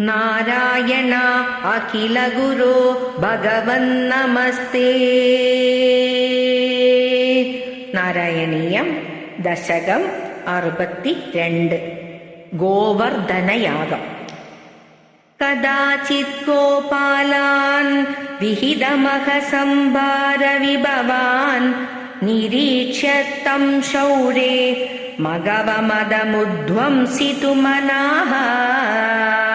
ारायणा अखिल गुरो भगवन्नमस्ते। नारायणीयम् दशकम् अरुपति रण्ड् गोवर्धनयागम्। कदाचित् गोपालान् विहितमहसंभारविभवान् निरीक्षत्तम् शौरे मघवमदमुध्वंसितुमनाः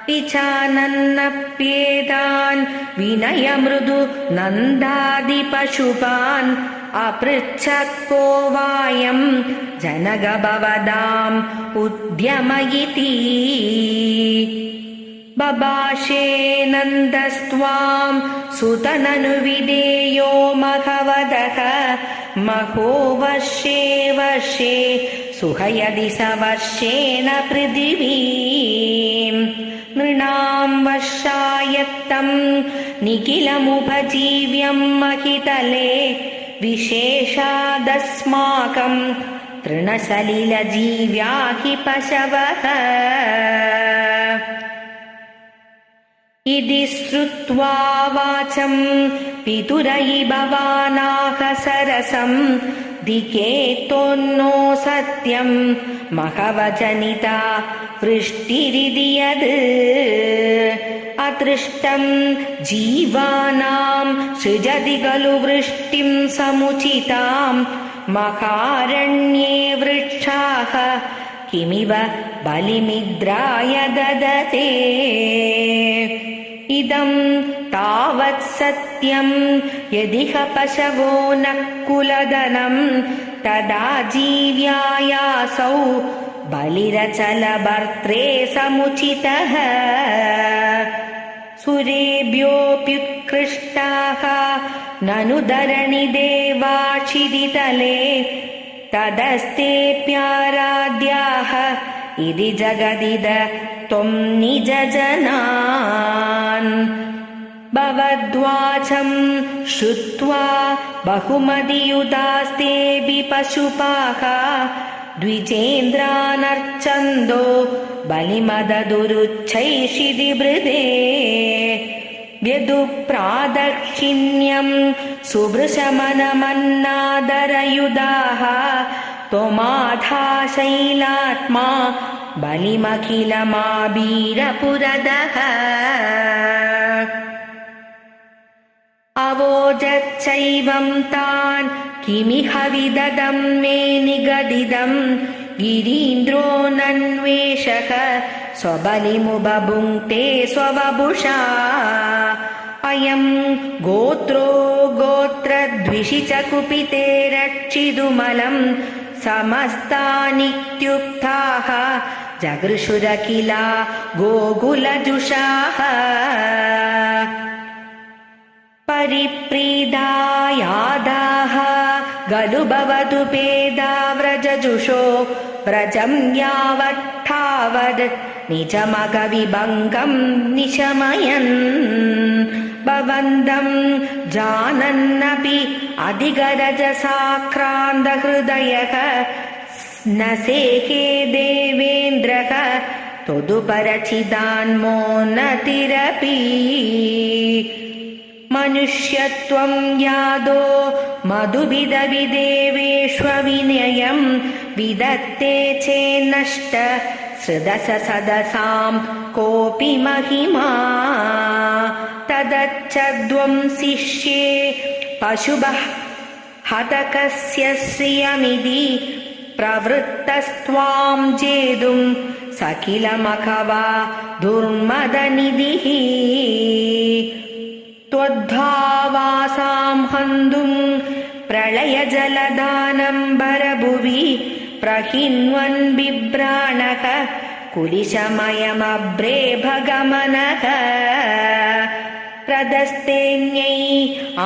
अपि चानन्नप्येदान् विनयमृदु नन्दादिपशुपान् अपृच्छत् को वायम् जनगभवदाम् उद्यमयिति। बबाशे नन्दस्त्वाम् सुतननुविधेयो मघवदः। महो वर्षे वर्षे सुहयदि स वर्षेण पृथिवी नृणाम् वर्षायत्तम् निखिलमुपजीव्यम् महितले विशेषादस्माकम् तृणसलिलजीव्या हि पशवः। इति श्रुत्वा वाचम् पितुरयि भवानाह सरसम् दिकेतोन्नो सत्यम् महवजनिता वृष्टिरिति यद् अदृष्टम् जीवानाम् सृजति खलु वृष्टिम् समुचिताम् महारण्ये वृक्षाः किमिव बलिमिद्राय ददते इदम् तावत् सत्यम्। यदिह पशवो न कुलदनम् तदा जीव्यायासौ बलिरचलभर्त्रे समुचितः। सुरेभ्योऽप्युत्कृष्टाः ननु धरणि देवाक्षिदितले तदस्तेऽप्याराध्याः। इति जगदिद त्वम् निजजनान् श्रुत्वा बहुमतियुतास्तेऽपि पशुपाः द्विजेन्द्रानर्चन्दो बलिमददुरुच्छैषिति वृदे व्यदुप्रादक्षिण्यम् सुभृशमनमन्नादरयुधाः त्वमाधा शैलात्मा बलिमखिलमाबीरपुरदः अवोजच्चैवम् तान् किमिह विददम् मे निगदिदम् गिरीन्द्रो नन्वेषः स्वबलिमुबभुङ्क्ते स्वबभुषा। अयम् गोत्रो गोत्रद्विषि च कुपिते रक्षितुमलम् समस्तानित्युक्ताः जगृषुरखिला गोकुलजुषाः परिप्रीदायादाः गलु भवतु पेदाव्रजजुषो व्रजम् यावट्ठावद् निजमगविभङ्गम् निशमयन् भवन्तम् जानन्नपि अधिगरजसाक्रान्तहृदयः न सेहे देवेन्द्रः तदुपरचिदान्मो मनुष्यत्वम् यादो मधुविदविदेवेष्वविनयम् विदत्ते चेन्नष्ट सृदस सदसाम् कोऽपि महिमा। तदच्छद्वम् शिष्ये पशुभः हतकस्य श्रियमिति प्रवृत्तस्त्वाम् जेतुम् सखिलमखवा दुर्मदनिधिः त्वद्धावासाम् हन्तुम् प्रलयजलदानम्बरभुवि प्रहिन्वन् बिभ्राणः कुलिशमयमभ्रे भगमनः प्रदस्तेऽन्यै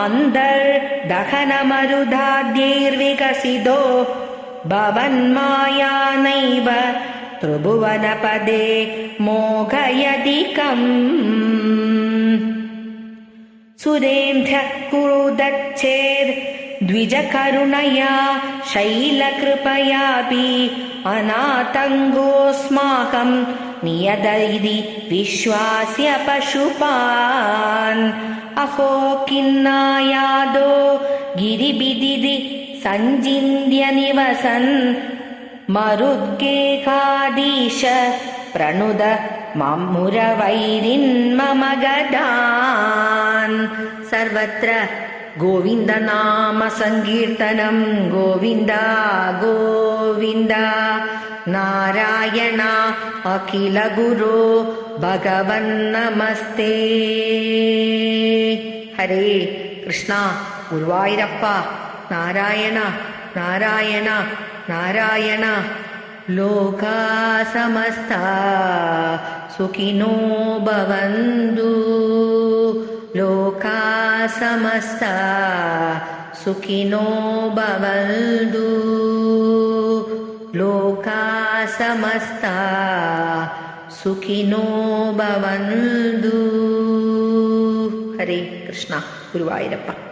अन्तर्दहनमरुदाद्यैर्विकसितो भवन्मायानैव त्रिभुवनपदे मोघयदिकम् सुरेभ्यः कुरुदच्छेद् द्विजकरुणया शैलकृपयापि अनातङ्गोऽस्माकम् नियत इति विश्वास्य पशुपान्। अहो किन्नायादो गिरिबिदिति सञ्चिन्त्य निवसन्। मरुद्गेहादीश प्रणुद मम्मुरवैरिन्मम गदान् सर्वत्र गोविन्दनाम सङ्कीर्तनं गोविन्द गोविन्द नारायण अखिल गुरो भगवन्नमस्ते हरे कृष्ण गुरुवायूरप्प नारायण नारायण नारायण लोका समस्ता सुखिनो भवन्तु। लोका समस्ता सुखिनो भवन्तु। लोका समस्ता सुखिनो भवन्तु। हरे कृष्ण गुरुवायूरप्प